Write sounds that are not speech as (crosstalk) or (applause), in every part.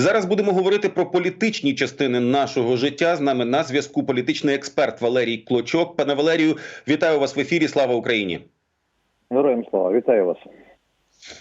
Зараз будемо говорити про політичні частини нашого життя. З нами на зв'язку політичний експерт Валерій Клочок. Пане Валерію, вітаю вас в ефірі. Слава Україні. Героям слава, вітаю вас.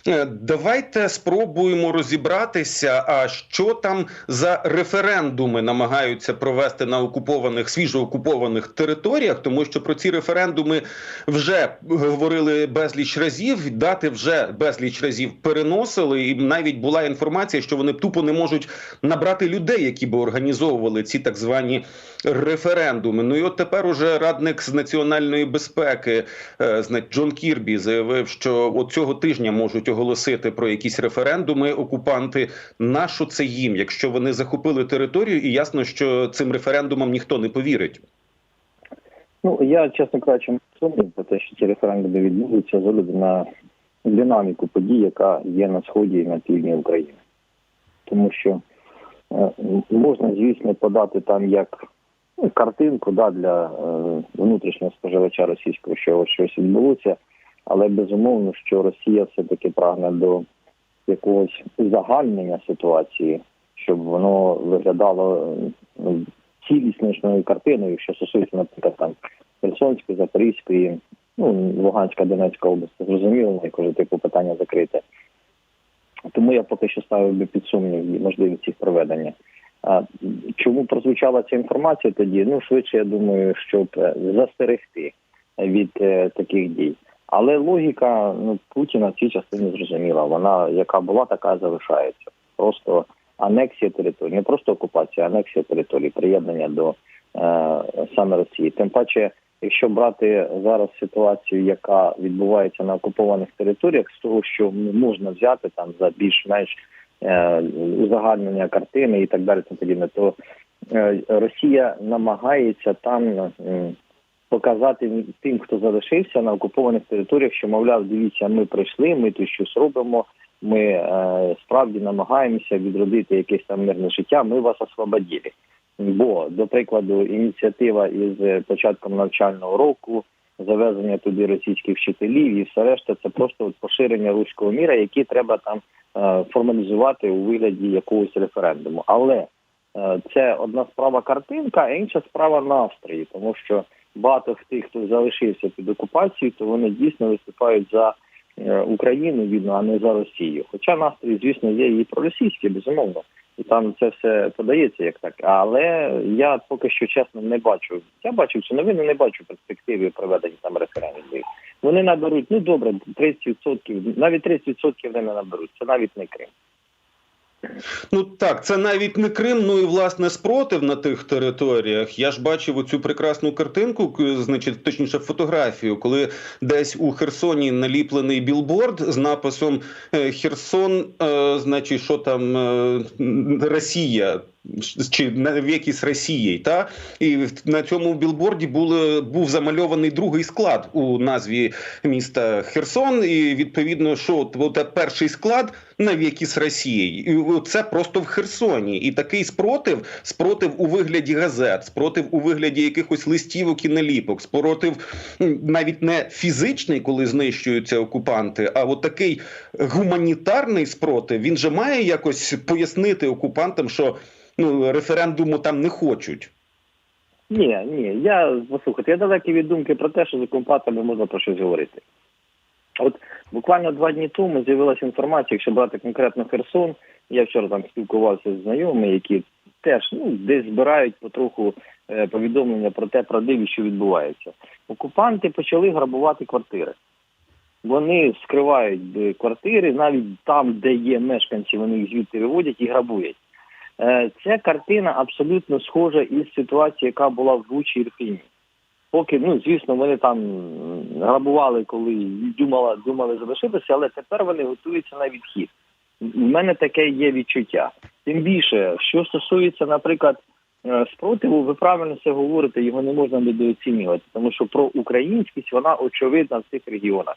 Е, Давайте спробуємо розібратися. А що там за референдуми намагаються провести на окупованих свіжо окупованих територіях, тому що про ці референдуми вже говорили безліч разів, дати вже безліч разів переносили, і навіть була інформація, що вони тупо не можуть набрати людей, які би організовували ці так звані референдуми. Ну і от тепер уже радник з національної безпеки е, Джон Кірбі заявив, що от цього тижня можуть оголосити про якісь референдуми окупанти. Нащо це їм, якщо вони захопили територію, і ясно, що цим референдумам ніхто не повірить. Ну я чесно кажучи, не сумнів про те, що ці референдуми відбудуться з огляду на динаміку подій, яка є на сході і на півдні України. Тому що е, можна, звісно, подати там як ну, картинку да, для е, внутрішнього споживача російського, що щось відбулося, але безумовно, що Росія все-таки прагне до якогось узагальнення ситуації, щоб воно виглядало ну, ціліснішною картиною, що стосується, наприклад, там Херсонської, Запорізької, ну Луганська, Донецька область, зрозуміло, як уже типу питання закрите. Тому я поки що ставив би під сумнів можливість їх проведення. А чому прозвучала ця інформація тоді? Ну швидше, я думаю, щоб застерегти від е, таких дій. Але логіка ну, Путіна в цій частині зрозуміла. Вона яка була, така залишається. Просто анексія території, не просто окупація, анексія території, приєднання до е, саме Росії. Тим паче, якщо брати зараз ситуацію, яка відбувається на окупованих територіях, з того, що можна взяти там за більш-менш узагальнення картини і так далі, тому подібне, то е, Росія намагається там. Показати тим, хто залишився на окупованих територіях, що мовляв, дивіться, ми прийшли, ми тут щось робимо. Ми е, справді намагаємося відродити якесь там мирне життя. Ми вас освободили. Бо, до прикладу, ініціатива із е, початком навчального року, завезення туди російських вчителів і все решта, це просто поширення руського міра, які треба там е, формалізувати у вигляді якогось референдуму. Але е, це одна справа картинка, а інша справа настрої, тому що багато тих, хто залишився під окупацією, то вони дійсно виступають за е, Україну, відно, а не за Росію. Хоча настрої, звісно, є і проросійські, безумовно. Там це все подається як так. Але я поки що чесно не бачу. Я бачив ці новини, не бачу перспективи проведення там референдумів. Вони наберуть, ну добре, 30%, навіть 30% вони не наберуть. Це навіть не Крим. Ну так, це навіть не Крим, ну і власне спротив на тих територіях. Я ж бачив оцю прекрасну картинку, значить, точніше, фотографію, коли десь у Херсоні наліплений білборд з написом е, Херсон, е, значить, що там е, Росія. Чи навіки з Росією, та і на цьому білборді були був замальований другий склад у назві міста Херсон. І відповідно, що от перший склад навіки з Росією. І це просто в Херсоні. І такий спротив, спротив у вигляді газет, спротив у вигляді якихось листівок і наліпок, спротив навіть не фізичний, коли знищуються окупанти, а от такий гуманітарний спротив. Він же має якось пояснити окупантам, що ну референдуму там не хочуть. Ні, ні, я послухайте, я далекий від думки про те, що з окупантами можна про щось говорити. От буквально два дні тому з'явилася інформація, якщо брати конкретно Херсон, я вчора там спілкувався з знайомими, які теж ну десь збирають потроху е, повідомлення про те правдиві, що відбувається. Окупанти почали грабувати квартири. Вони скривають е, квартири, навіть там, де є мешканці, вони їх звідти виводять і грабують. Е, Ця картина абсолютно схожа із ситуацією, яка була в Бучі Ірпіні. Поки, ну звісно, вони там грабували, коли думали, думали залишитися, але тепер вони готуються на відхід. У мене таке є відчуття. Тим більше, що стосується, наприклад, е, спротиву, ви правильно це говорите, його не можна недооцінювати, тому що про українськість вона очевидна в цих регіонах.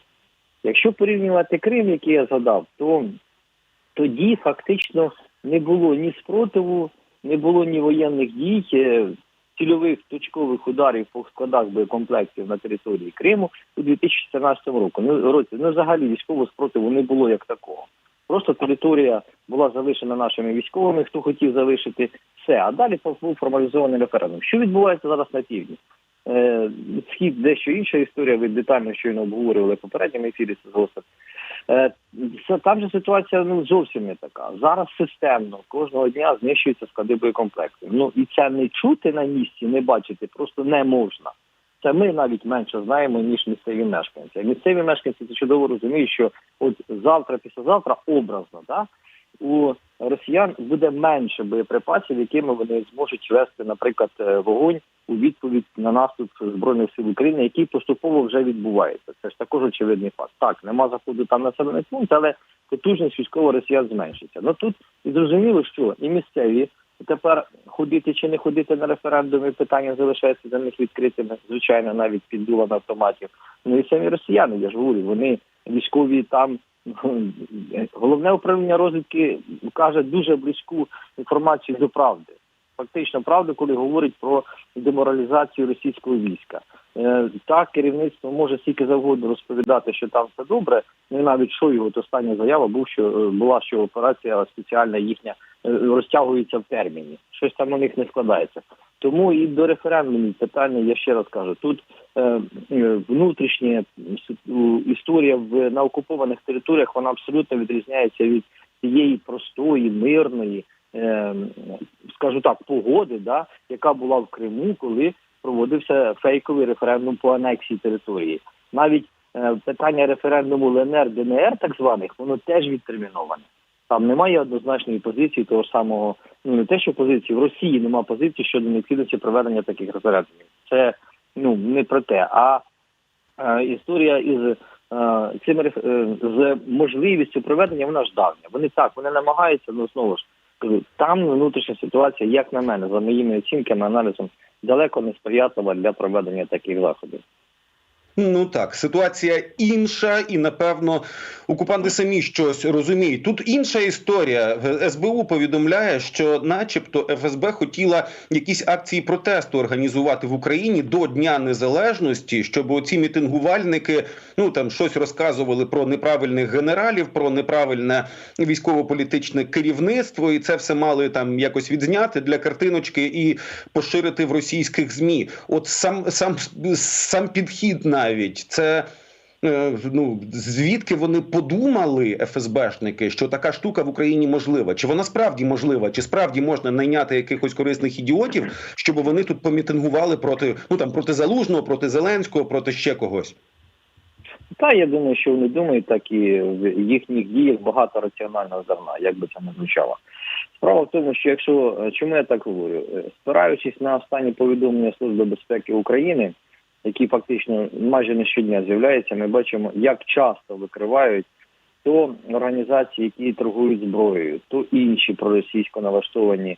Якщо порівнювати Крим, який я згадав, то тоді фактично не було ні спротиву, не було ні воєнних дій, е, цільових точкових ударів по складах боєкомплектів на території Криму у 2014 році. Ну, році. Ну, взагалі військового спротиву не було як такого. Просто територія була залишена нашими військовими, хто хотів залишити все. А далі був формалізований референдум. Що відбувається зараз на півдні? Е, Схід дещо інша історія. Ви детально щойно обговорювали попередньому ефірі. Це там же ситуація ну зовсім не така. Зараз системно кожного дня знищуються склади боєкомплектів. Ну і це не чути на місці, не бачити просто не можна. Це ми навіть менше знаємо ніж місцеві мешканці. Місцеві мешканці це чудово розуміють, що от завтра, післязавтра, образно, да, у росіян буде менше боєприпасів, якими вони зможуть вести, наприклад, е, вогонь у відповідь на наступ збройних сил України, який поступово вже відбувається. Це ж також очевидний факт. Так, нема заходу там населених пункт, але потужність військово росіян зменшиться. Ну тут і зрозуміло, що і місцеві тепер ходити чи не ходити на референдуми, питання залишається для них відкритими, звичайно, навіть під дулами автоматів. Ну і самі росіяни, я ж говорю, вони військові там. Головне управління розвідки каже дуже близьку інформацію до правди. Фактично правду, коли говорить про деморалізацію російського війська. Е, так, керівництво може скільки завгодно розповідати, що там все добре. Ну і навіть що його остання заява був, що е, була, що операція спеціальна їхня е, розтягується в терміні. Щось там у них не складається. Тому і до референдумів питання, я ще раз кажу, тут е, е, внутрішня історія в на окупованих територіях вона абсолютно відрізняється від тієї простої, мирної, е, скажу так, погоди, да, яка була в Криму, коли проводився фейковий референдум по анексії території. Навіть е, питання референдуму ЛНР, ДНР, так званих, воно теж відтерміноване. Там немає однозначної позиції того ж самого, ну не те, що позиції в Росії немає позиції щодо необхідності проведення таких референдумів. Це ну не про те. А е, історія із е, цим е, з можливістю проведення вона ж давня. Вони так вони намагаються, ну знову ж кажу, там внутрішня ситуація, як на мене, за моїми оцінками, аналізом, далеко не сприятлива для проведення таких заходів. Ну так, ситуація інша, і напевно окупанти самі щось розуміють. Тут інша історія. СБУ повідомляє, що, начебто, ФСБ хотіла якісь акції протесту організувати в Україні до Дня Незалежності, щоб оці мітингувальники ну там щось розказували про неправильних генералів, про неправильне військово-політичне керівництво, і це все мали там якось відзняти для картиночки і поширити в російських змі. От сам сам сам підхід на навіть це. Ну звідки вони подумали ФСБшники, що така штука в Україні можлива? Чи вона справді можлива? Чи справді можна найняти якихось корисних ідіотів, щоб вони тут помітингували проти ну там проти залужного, проти зеленського, проти ще когось? Та я думаю, що вони думають, так і в їхніх діях багато раціонального зерна, як би це не звучало. Справа в тому, що якщо чому я так говорю, спираючись на останні повідомлення Служби безпеки України які фактично майже не щодня з'являються, ми бачимо, як часто викривають то організації, які торгують зброєю, то інші проросійсько налаштовані.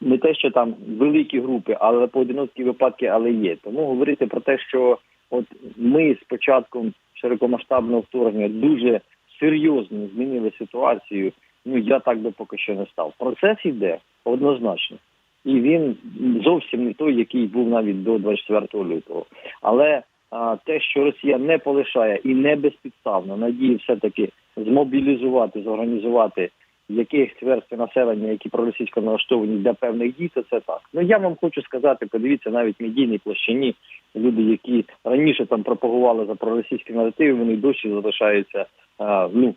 Не те, що там великі групи, але поодинокі випадки, але є. Тому говорити про те, що от ми з початком широкомасштабного вторгнення дуже серйозно змінили ситуацію. Ну я так би поки що не став. Процес йде однозначно і він зовсім не той, який був навіть до 24 лютого. Але а, те, що Росія не полишає і не безпідставно надії, все таки змобілізувати, зорганізувати якихось верств населення, які проросійсько налаштовані для певних дій, то це так. Ну я вам хочу сказати, подивіться навіть медійній площині люди, які раніше там пропагували за проросійські наративи, вони досі залишаються а, ну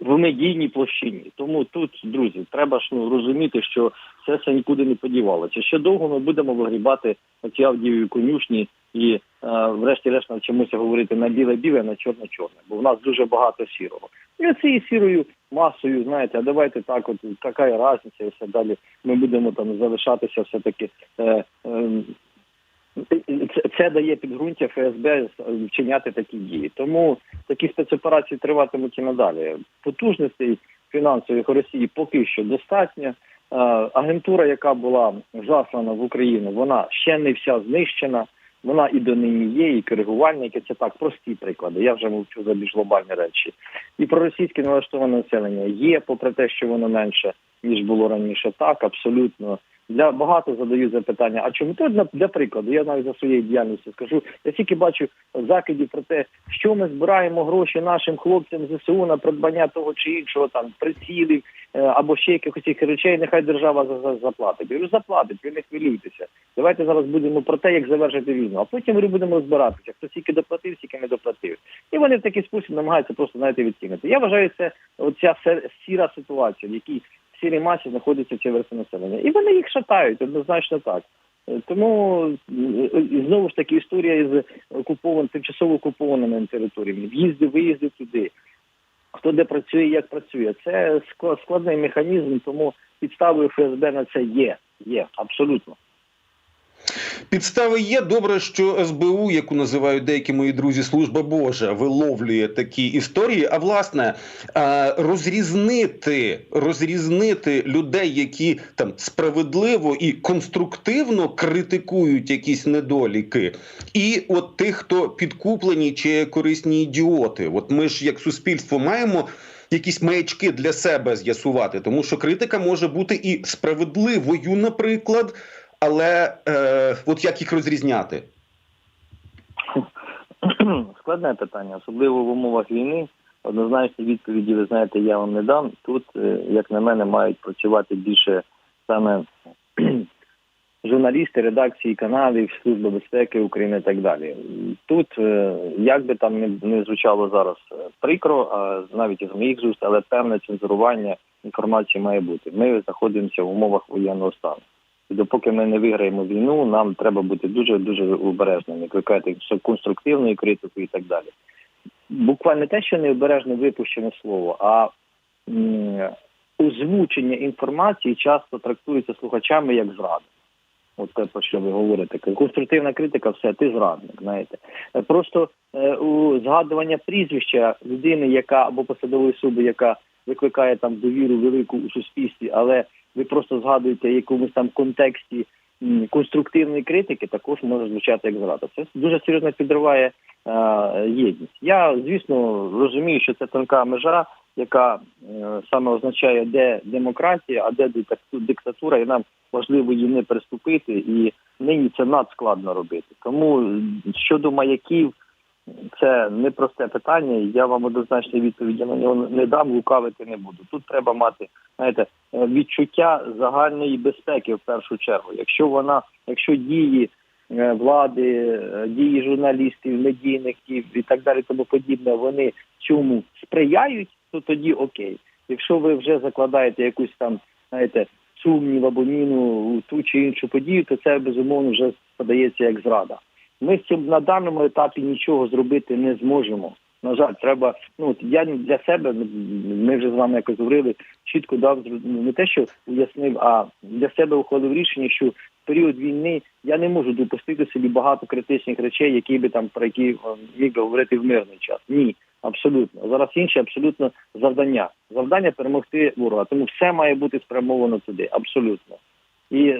в медійній площині. Тому тут, друзі, треба ж ну розуміти, що це все нікуди не подівалося. Ще довго ми будемо вигрібати оці авдієві конюшні і, е, врешті-решт, навчимося говорити на біле-біле, на чорне-чорне, бо в нас дуже багато сірого. І цією сірою масою, знаєте, а давайте так, от яка різниця і все далі. Ми будемо там залишатися все таки. Е, е, це, дає підґрунтя ФСБ вчиняти такі дії. Тому такі спецоперації триватимуть і надалі. Потужностей фінансових Росії поки що достатньо. Агентура, яка була заслана в Україну, вона ще не вся знищена. Вона і донині є, і коригувальники. Це так прості приклади. Я вже мовчу за більш глобальні речі. І про російське налаштоване населення є, попри те, що воно менше ніж було раніше. Так абсолютно для багато задають запитання. А чому то для, для прикладу? Я навіть за своєю діяльністю скажу. Я тільки бачу закидів про те, що ми збираємо гроші нашим хлопцям ЗСУ на придбання того чи іншого там прицілів е, або ще якихось цих речей. Нехай держава за, за заплатить. Я говорю, заплатить, ви не хвилюйтеся. Давайте зараз будемо про те, як завершити війну. А потім говорю, будемо розбиратися, хто скільки доплатив, скільки не доплатив. І вони в такий спосіб намагаються просто знаєте відкинути. Я вважаю, це оця сіра ситуація, в якій сірій масі знаходяться ці верси населення. І вони їх шатають, однозначно так. Тому і знову ж таки історія із окупованими, тимчасово окупованими територіями, в'їзди, виїзди туди. Хто де працює, як працює. Це складний механізм, тому підставою ФСБ на це є. Є, абсолютно. Підстави є добре, що СБУ, яку називають деякі мої друзі, служба Божа, виловлює такі історії. А власне розрізнити, розрізнити людей, які там справедливо і конструктивно критикують якісь недоліки, і от тих, хто підкуплені чи корисні ідіоти. От ми ж як суспільство маємо. Якісь маячки для себе з'ясувати, тому що критика може бути і справедливою, наприклад, але е, от як їх розрізняти? (clears throat) Складне питання, особливо в умовах війни. Однозначно відповіді, ви знаєте, я вам не дам. Тут, е, як на мене, мають працювати більше саме (clears throat) журналісти, редакції каналів, Служба безпеки України і так далі. Тут, е, як би там не, не звучало зараз е, прикро, а навіть із моїх зуст, але певне цензурування інформації має бути. Ми знаходимося в умовах воєнного стану. Допоки ми не виграємо війну, нам треба бути дуже дуже обережними, викликати конструктивною критикою і так далі. Буквально те, що необережно випущене слово, а озвучення інформації часто трактується слухачами як зрада. От те, про що ви говорите. Конструктивна критика, все, ти зрадник, знаєте. Е, Просто е, у згадування прізвища людини, яка або посадової особи, яка викликає там довіру велику у суспільстві, але ви просто згадуєте якомусь там контексті конструктивної критики, також може звучати як зрада. Це дуже серйозно підриває е, єдність. Я звісно розумію, що це тонка межа, яка е, саме означає, де демократія, а де диктату- диктатура, і нам важливо її не приступити. І нині це надскладно робити. Тому щодо маяків. Це непросте питання, і я вам однозначної відповіді на нього не дам, лукавити не буду. Тут треба мати знаєте, відчуття загальної безпеки в першу чергу. Якщо вона, якщо дії е, влади, е, дії журналістів, медійників і так далі, тому подібне, вони цьому сприяють, то тоді окей. Якщо ви вже закладаєте якусь там, знаєте, сумнів або міну ту чи іншу подію, то це безумовно вже подається як зрада. Ми з цим на даному етапі нічого зробити не зможемо. На жаль, треба. Ну я для себе ми вже з вами якось говорили, чітко дав ну, не те, що уяснив, а для себе ухвалив рішення, що в період війни я не можу допустити собі багато критичних речей, які би там про які е, міг би говорити в мирний час. Ні, абсолютно. Зараз інші абсолютно завдання. Завдання перемогти ворога. Тому все має бути спрямовано туди. Абсолютно. І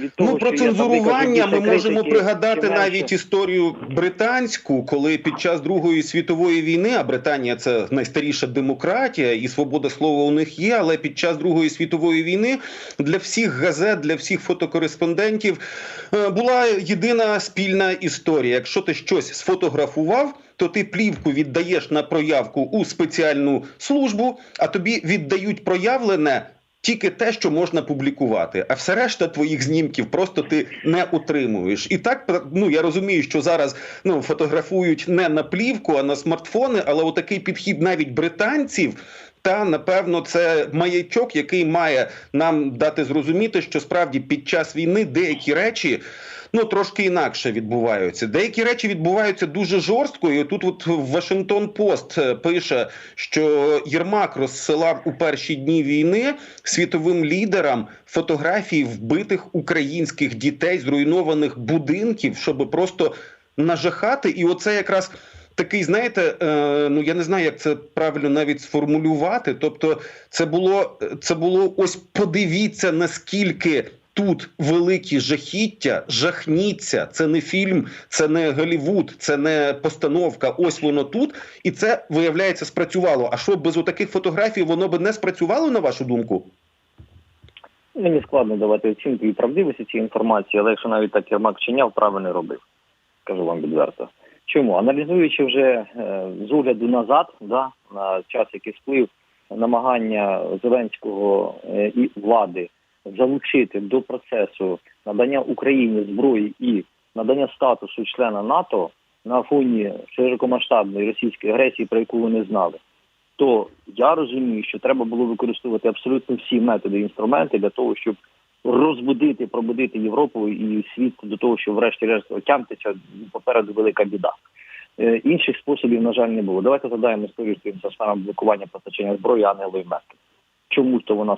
від того, Ну про цензурування ми можемо пригадати навіть історію британську, коли під час Другої світової війни, а Британія це найстаріша демократія, і свобода слова у них є. Але під час Другої світової війни для всіх газет, для всіх фотокореспондентів е, була єдина спільна історія. Якщо ти щось сфотографував. То ти плівку віддаєш на проявку у спеціальну службу, а тобі віддають проявлене тільки те, що можна публікувати, а все решта твоїх знімків просто ти не утримуєш. І так ну я розумію, що зараз ну фотографують не на плівку, а на смартфони, але отакий підхід навіть британців. Та напевно це маячок, який має нам дати зрозуміти, що справді під час війни деякі речі ну трошки інакше відбуваються. Деякі речі відбуваються дуже жорстко. І тут, от Вашингтон Пост е, пише, що Єрмак розсилав у перші дні війни світовим лідерам фотографії вбитих українських дітей, зруйнованих будинків, щоб просто нажахати. І оце якраз. Такий, знаєте, е, ну я не знаю, як це правильно навіть сформулювати. Тобто, це було це було ось подивіться, наскільки тут великі жахіття, жахніться. Це не фільм, це не Голівуд, це не постановка. Ось воно тут, і це виявляється спрацювало. А що без отаких фотографій воно би не спрацювало на вашу думку? Мені складно давати оцінку і правдивості цієї інформації, але якщо навіть так Єрмак чиняв, правильно робив. Скажу вам відверто. Чому? Аналізуючи вже е, з огляду назад, да, на час, який сплив, намагання Зеленського е, і влади залучити до процесу надання Україні зброї і надання статусу члена НАТО на фоні широкомасштабної російської агресії, про яку вони знали, то я розумію, що треба було використовувати абсолютно всі методи і інструменти для того, щоб розбудити, пробудити Європу і світ до того, що врешті-решт отямтеся попереду велика біда. Е, Інших способів, на жаль, не було. Давайте задаємо історію з тим блокування постачання зброї Ангелої Меркель. Чому то вона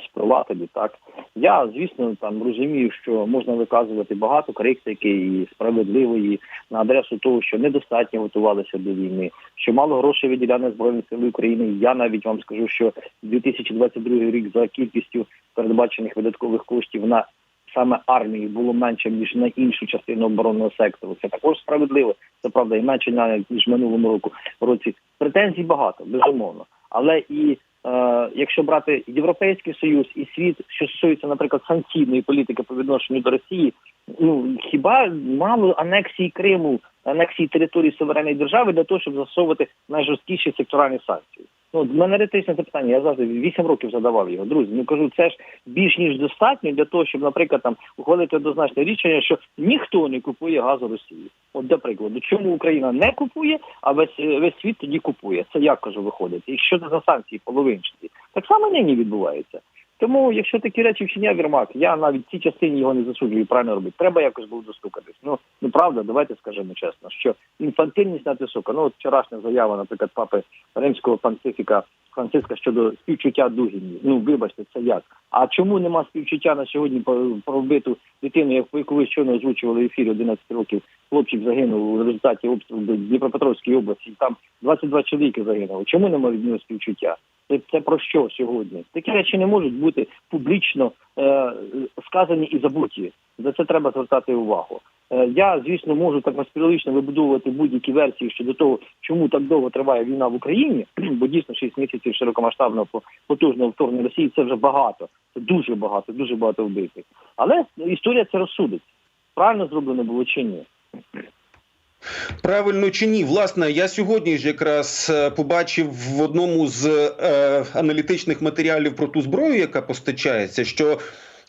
тоді, так? Я, звісно, там розумію, що можна виказувати багато критики і справедливої на адресу того, що недостатньо готувалися до війни, що мало грошей виділяли на Збройні Сили України. Я навіть вам скажу, що 2022 рік за кількістю передбачених видаткових коштів на саме армії було менше ніж на іншу частину оборонного сектору. Це також справедливо. Це правда, і менше ніж минулому року році. Претензій багато, безумовно. Але і якщо брати Європейський Союз і світ, що стосується, наприклад, санкційної політики по відношенню до Росії, ну хіба мало анексії Криму, анексії території суверенної держави для того, щоб засовувати найжорсткіші секторальні санкції? Ну, в мене ретичне запитання, я завжди 8 років задавав його. Друзі, ну кажу, це ж більш ніж достатньо для того, щоб, наприклад, там ухвалити однозначне рішення, що ніхто не купує газу Росії. От, до прикладу, чому Україна не купує, а весь весь світ тоді купує. Це як кажу, виходить. І що це за санкції половинчаті? Так само нині відбувається. Тому, якщо такі речі вчиняв Єрмак, я навіть в цій частині його не засуджую, правильно робити. Треба якось було достукатись. Ну, ну правда, давайте скажемо чесно, що інфантильність на надвисока. Ну, от вчорашня заява, наприклад, папи римського панцифіка Франциска щодо співчуття Дугіні. Ну, вибачте, це як? А чому нема співчуття на сьогодні про вбиту дитину, як- ви щойно озвучували в ефірі 11 років? Хлопчик загинув у результаті обстрілу в Дніпропетровській області. Там 22 чоловіки загинуло. Чому немає від нього співчуття? Це, це про що сьогодні? Такі речі не можуть бути публічно е, сказані і забуті. За це треба звертати увагу. Е, я, звісно, можу так конспірологічно вибудовувати будь-які версії щодо того, чому так довго триває війна в Україні, (clears throat) бо дійсно 6 місяців широкомасштабного по- потужного вторгнення Росії це вже багато. Це дуже багато, дуже багато вбитих. Але історія це розсудить. Правильно зроблено було чи ні? Правильно чи ні? Власне, я сьогодні ж якраз е, побачив в одному з е, аналітичних матеріалів про ту зброю, яка постачається, що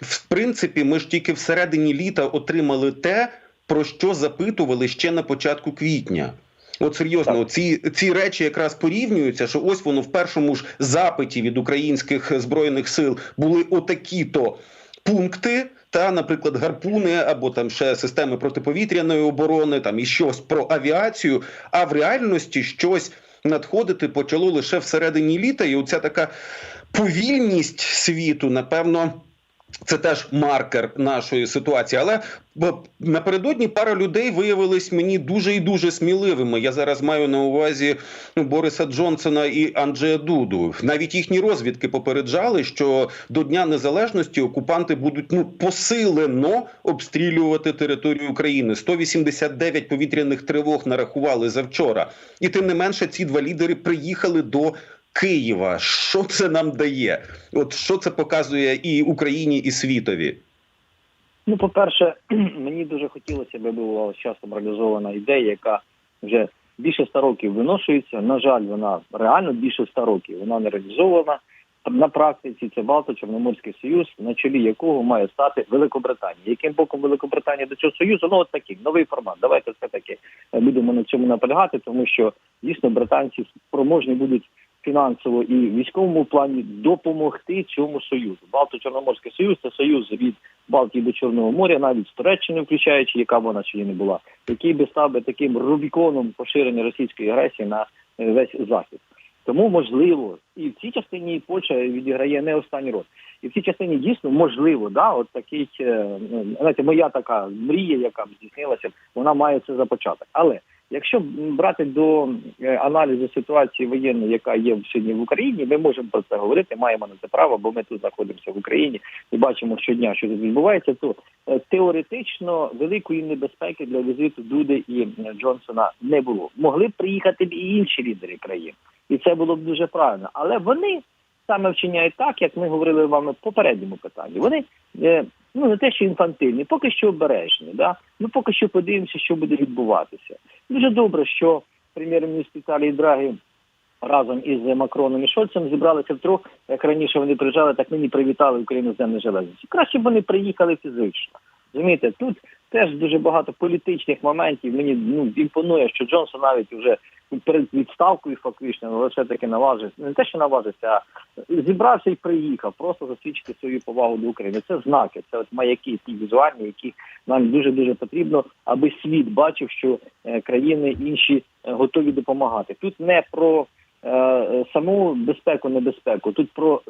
в принципі ми ж тільки всередині літа отримали те, про що запитували ще на початку квітня. От серйозно, Так. ці, ці речі якраз порівнюються, що ось воно в першому ж запиті від українських збройних сил були отакі-то пункти, та, наприклад, гарпуни або там ще системи протиповітряної оборони, там і щось про авіацію. А в реальності щось надходити почало лише всередині літа, і оця така повільність світу, напевно. Це теж маркер нашої ситуації, але напередодні пара людей виявились мені дуже і дуже сміливими. Я зараз маю на увазі ну, Бориса Джонсона і Анджея Дуду. Навіть їхні розвідки попереджали, що до Дня Незалежності окупанти будуть ну посилено обстрілювати територію України. 189 повітряних тривог нарахували завчора, і тим не менше ці два лідери приїхали до Києва. Що це нам дає? От що це показує і Україні, і світові? Ну, по-перше, (clears throat) мені дуже хотілося б, була часом реалізована ідея, яка вже більше ста років виношується. На жаль, вона реально більше ста років. Вона не реалізована. На практиці це Балто-Чорноморський союз, на чолі якого має стати Великобританія. Яким боком Великобританія до цього союзу? Ну от такий новий формат. Давайте все таки будемо на цьому наполягати, тому що дійсно британці спроможні будуть фінансово і військовому плані допомогти цьому союзу. Балто-Чорноморський союз це союз від Балтії до Чорного моря, навіть з Туреччини, включаючи, яка б вона чи не була, який би став би таким рубіконом поширення російської агресії на е, весь захід. Тому можливо, і в цій частині Польща відіграє не останній роль. І в цій частині дійсно можливо, да, от такий е, знаєте, моя така мрія, яка б здійснилася, вона має це за початок. Але якщо брати до е, аналізу ситуації воєнної, яка є сьогодні в Україні, ми можемо про це говорити, маємо на це право, бо ми тут знаходимося в Україні і бачимо щодня, що тут відбувається. То е, теоретично великої небезпеки для візиту Дуди і е, Джонсона не було. Могли б приїхати б і інші лідери країн, і це було б дуже правильно. Але вони саме вчиняють так, як ми говорили вам в попередньому питанні. Вони ну не те, що інфантильні, поки що обережні. Да? Ми поки що подивимося, що буде відбуватися. Дуже добре, що прем'єр-міністр Італії Драгі разом із Макроном і Шольцем зібралися втрьох. Як раніше вони приїжджали, так нині привітали Україну з Днем Незалежності. Краще б вони приїхали фізично. Розумієте, тут теж дуже багато політичних моментів. Мені ну імпонує, що Джонсон навіть вже перед відставкою фактично, але все таки наважився. Не те, що наважився, а зібрався і приїхав, просто засвідчити свою повагу до України. Це знаки, це от маяки, ті візуальні, які нам дуже дуже потрібно, аби світ бачив, що е, країни інші е, готові допомагати. Тут не про е, саму безпеку, небезпеку, тут про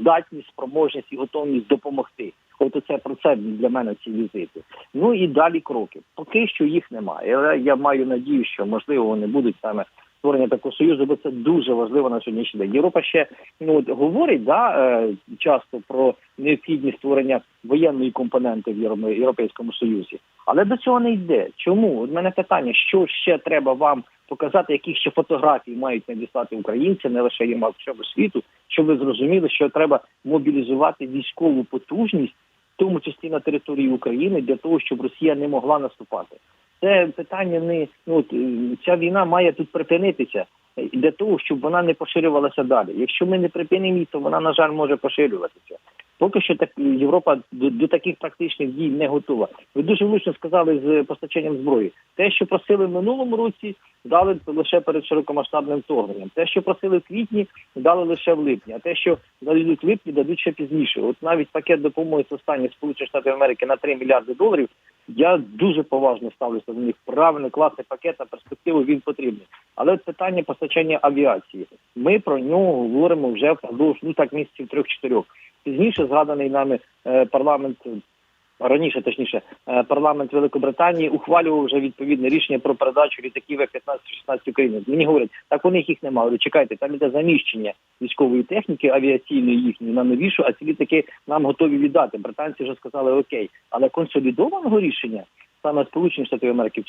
здатність, спроможність і готовність допомогти. От це про це для мене ці візити. Ну і далі кроки. Поки що їх немає. Але я маю надію, що можливо вони будуть саме створення такого союзу, бо це дуже важливо на сьогоднішній день. Європа ще ну от говорить да е, часто про необхідність створення воєнної компоненти в Євро- Європейському Союзі, але до цього не йде. Чому? От мене питання: що ще треба вам показати, яких ще фотографій мають надіслати українці, не лише їм, а всьому світу, щоб ви зрозуміли, що треба мобілізувати військову потужність, тому числі на території України, для того, щоб Росія не могла наступати. Це питання не ну е, ця війна має тут припинитися для того, щоб вона не поширювалася далі. Якщо ми не припинимо то вона на жаль може поширюватися. Поки що так Європа до, до таких практичних дій не готова. Ви дуже влучно сказали з постачанням зброї. Те, що просили в минулому році, дали лише перед широкомасштабним вторгненням. Те, що просили в квітні, дали лише в липні. А те, що дадуть в липні, дадуть ще пізніше. От навіть пакет допомоги з останніх Сполучених Штатів Америки на 3 мільярди доларів. Я дуже поважно ставлюся до них. Правильний класний пакет на перспективу він потрібний. Але питання постачання авіації. Ми про нього говоримо вже впродовж ну так місяців трьох-чотирьох. Пізніше згаданий нами е, парламент. Раніше, точніше, е, парламент Великобританії ухвалював вже відповідне рішення про передачу літаків F-15-16 Україні. Мені говорять, так у них їх немає. Говорю, чекайте, там іде заміщення військової техніки авіаційної їхньої на новішу, а ці літаки нам готові віддати. Британці вже сказали окей, але консолідованого рішення саме Сполучених Штатів Америки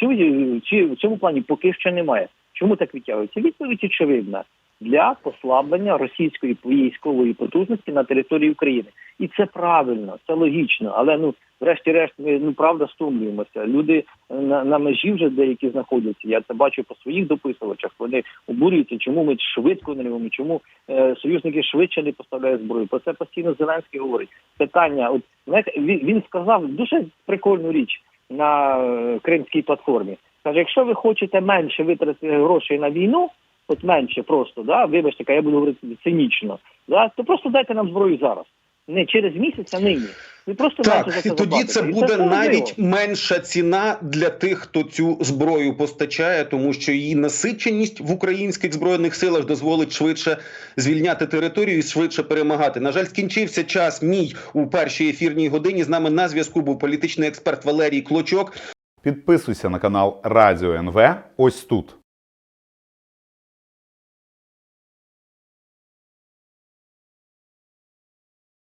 в цьому плані поки що немає. Чому так відтягується? Відповідь очевидна для послаблення російської військової потужності на території України, і це правильно, це логічно. Але ну, врешті-решт, ми ну правда стомлюємося. Люди е, на, на межі вже деякі знаходяться. Я це бачу по своїх дописувачах. Вони обурюються, чому ми швидко не робимо, чому е, союзники швидше не поставляють зброю. Про це постійно Зеленський говорить. Питання, от знаєте, він, він сказав дуже прикольну річ на е, кримській платформі. Каже, якщо ви хочете менше витратити грошей на війну, от менше просто, да, вибачте, я буду говорити цинічно, да, то просто дайте нам зброю зараз. Не через місяць, а нині. Ви просто Так, і тоді це І буде справедливо. навіть менша ціна для тих, хто цю зброю постачає, тому що її насиченість в українських збройних силах дозволить швидше звільняти територію і швидше перемагати. На жаль, скінчився час мій у першій ефірній годині. З нами на зв'язку був політичний експерт Валерій Клочок. Підписуйся на канал Радіо НВ ось тут.